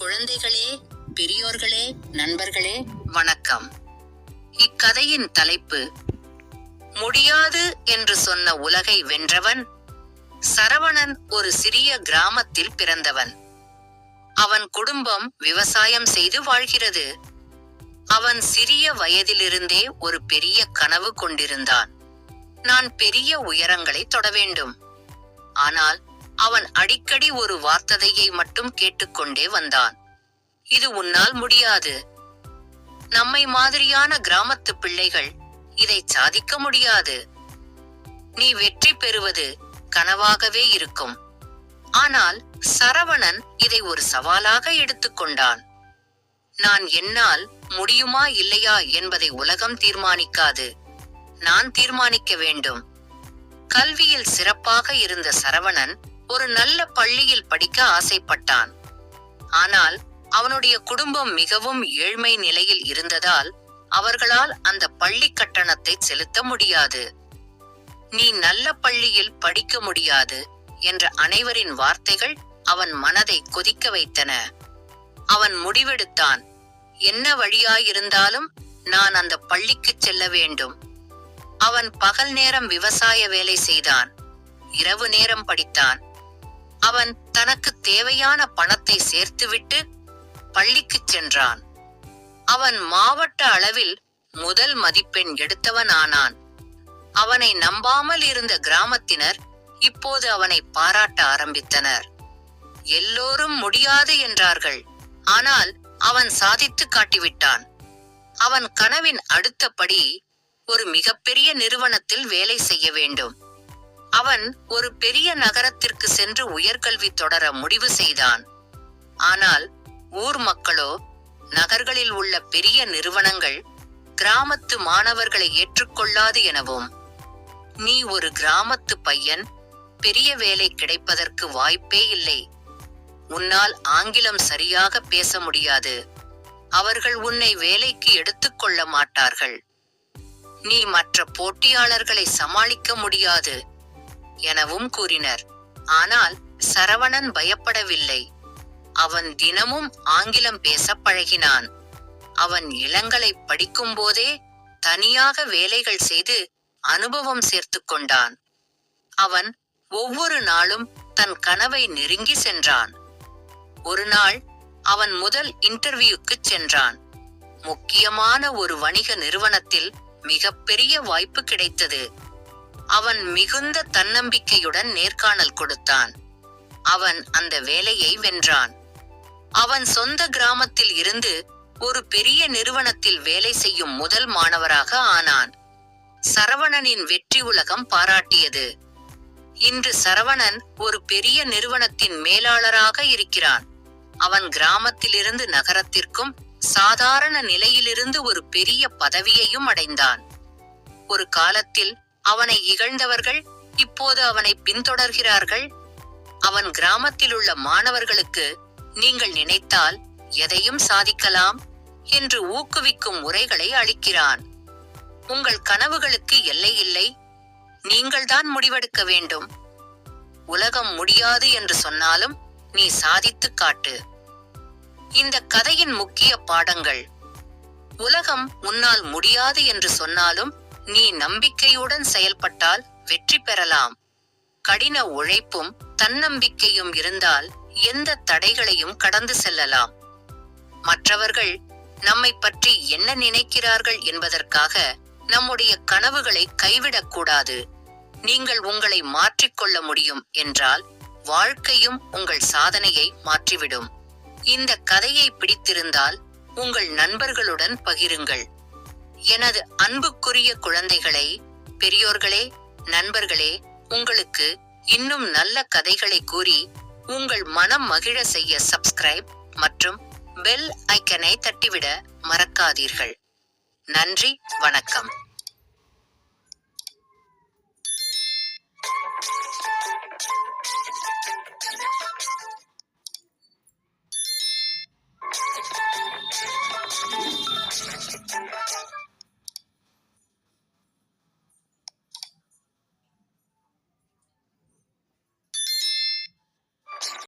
குழந்தைகளே பெரியோர்களே நண்பர்களே வணக்கம். இக்கதையின் தலைப்பு முடியாது என்று சொன்ன உலகை வென்றவன் சரவணன் ஒரு சிறிய கிராமத்தில் பிறந்தவன். அவன் குடும்பம் விவசாயம் செய்து வாழ்கிறது. அவன் சிறிய வயதிலிருந்தே ஒரு பெரிய கனவு கொண்டிருந்தான். நான் பெரிய உயரங்களை தொட வேண்டும். ஆனால் அவன் அடிக்கடி ஒரு வார்த்தையை மட்டும் கேட்டுக்கொண்டே வந்தான். இது உன்னால் முடியாது. நம்மை மாதிரியான கிராமத்து பிள்ளைகள் இதை சாதிக்க முடியாது. நீ வெற்றி பெறுவது கனவாகவே இருக்கும். ஆனால் சரவணன் இதை ஒரு சவாலாக எடுத்துக்கொண்டான் நான் என்னால் முடியுமா இல்லையா என்பதை உலகம் தீர்மானிக்காது. நான் தீர்மானிக்க வேண்டும். கல்வியில் சிறப்பாக இருந்த சரவணன் ஒரு நல்ல பள்ளியில் படிக்க ஆசைப்பட்டான். ஆனால் அவனுடைய குடும்பம் மிகவும் ஏழ்மை நிலையில் இருந்ததால் அவர்களால் அந்த பள்ளி கட்டணத்தை செலுத்த முடியாது. நீ நல்ல பள்ளியில் படிக்க முடியாது என்ற அனைவரின் வார்த்தைகள் அவன் மனதை கொதிக்க வைத்தன. அவன் முடிவெடுத்தான். என்ன வழியாயிருந்தாலும் நான் அந்த பள்ளிக்கு செல்ல வேண்டும் அவன் பகல் நேரம் விவசாய வேலை செய்தான். இரவு நேரம் படித்தான். அவன் தனக்கு தேவையான பணத்தை சேர்த்துவிட்டு பள்ளிக்குச் சென்றான். அவன் மாவட்ட அளவில் முதல் மதிப்பெண் எடுத்தவன் ஆனான் அவனை நம்பாமல் இருந்த கிராமத்தினர் இப்போது அவனை பாராட்ட ஆரம்பித்தனர். எல்லோரும் முடியாது என்றார்கள். ஆனால் அவன் சாதித்து காட்டிவிட்டான். அவன் கனவின் அடுத்தபடி ஒரு மிகப்பெரிய நிறுவனத்தில் வேலை செய்ய வேண்டும். அவன் ஒரு பெரிய நகரத்திற்கு சென்று உயர்கல்வி தொடர முடிவு செய்தான். ஆனால் ஊர் மக்களோ நகர்களில் உள்ள பெரிய நிறுவனங்கள் கிராமத்து மாணவர்களை ஏற்றுக்கொள்ளாது எனவும் நீ ஒரு கிராமத்து பையன் பெரிய வேலை கிடைப்பதற்கு வாய்ப்பே இல்லை. உன்னால் ஆங்கிலம் சரியாக பேச முடியாது. அவர்கள் உன்னை வேலைக்கு எடுத்துக்கொள்ள மாட்டார்கள். நீ மற்ற போட்டியாளர்களை சமாளிக்க முடியாது. எனவும் கூறினர். ஆனால் சரவணன் பயப்படவில்லை. அவன் தினமும் ஆங்கிலம் பேச பழகினான். அவன் இளங்கலை படிக்கும் போதே தனியாக வேலைகள் செய்து அனுபவம் சேர்த்து கொண்டான். அவன் ஒவ்வொரு நாளும் தன் கனவை நெருங்கி சென்றான். ஒரு நாள் அவன் முதல் இன்டர்வியூக்கு சென்றான். முக்கியமான ஒரு வணிக நிறுவனத்தில் மிகப்பெரிய வாய்ப்பு கிடைத்தது. அவன் மிகுந்த தன்னம்பிக்கையுடன் நேர்காணல் கொடுத்தான். அவன் அந்த வேலையை வென்றான். அவன் சொந்த கிராமத்தில் இருந்து ஒரு பெரிய நிறுவனத்தில் வேலை செய்யும் முதல் மாணவராக ஆனான். சரவணனின் வெற்றி உலகம் பாராட்டியது. இன்று சரவணன் ஒரு பெரிய நிறுவனத்தின் மேலாளராக இருக்கிறான். அவன் கிராமத்திலிருந்து நகரத்திற்கும் சாதாரண நிலையிலிருந்து ஒரு பெரிய பதவியையும் அடைந்தான். ஒரு காலத்தில் அவனை இகழ்ந்தவர்கள் இப்போது அவனை பின்தொடர்கிறார்கள். அவன் கிராமத்தில் உள்ள மாணவர்களுக்கு நீங்கள் நினைத்தால் எதையும் சாதிக்கலாம் என்று ஊக்குவிக்கும் உரைகளை அளிக்கிறான். உங்கள் கனவுகளுக்கு எல்லை இல்லை. நீங்கள்தான் முடிவெடுக்க வேண்டும். உலகம் முடியாது என்று சொன்னாலும் நீ சாதித்து காட்டு. இந்த கதையின் முக்கிய பாடங்கள் உலகம் உன்னால் முடியாது என்று சொன்னாலும் நீ நம்பிக்கையுடன் செயல்பட்டால் வெற்றி பெறலாம். கடின உழைப்பும் தன்னம்பிக்கையும் இருந்தால் எந்த தடைகளையும் கடந்து செல்லலாம். மற்றவர்கள் நம்மை பற்றி என்ன நினைக்கிறார்கள் என்பதற்காக நம்முடைய கனவுகளை கைவிடக்கூடாது நீங்கள் உங்களை மாற்றிக்கொள்ள முடியும் என்றால் வாழ்க்கையும் உங்கள் சாதனையை மாற்றிவிடும். இந்த கதையை பிடித்திருந்தால் உங்கள் நண்பர்களுடன் பகிருங்கள். எனது அன்புக்குரிய குழந்தைகளை பெரியோர்களே நண்பர்களே உங்களுக்கு இன்னும் நல்ல கதைகளை கூறி உங்கள் மனம் மகிழ செய்ய சப்ஸ்கிரைப் மற்றும் பெல் ஐக்கனை தட்டிவிட மறக்காதீர்கள். நன்றி வணக்கம்.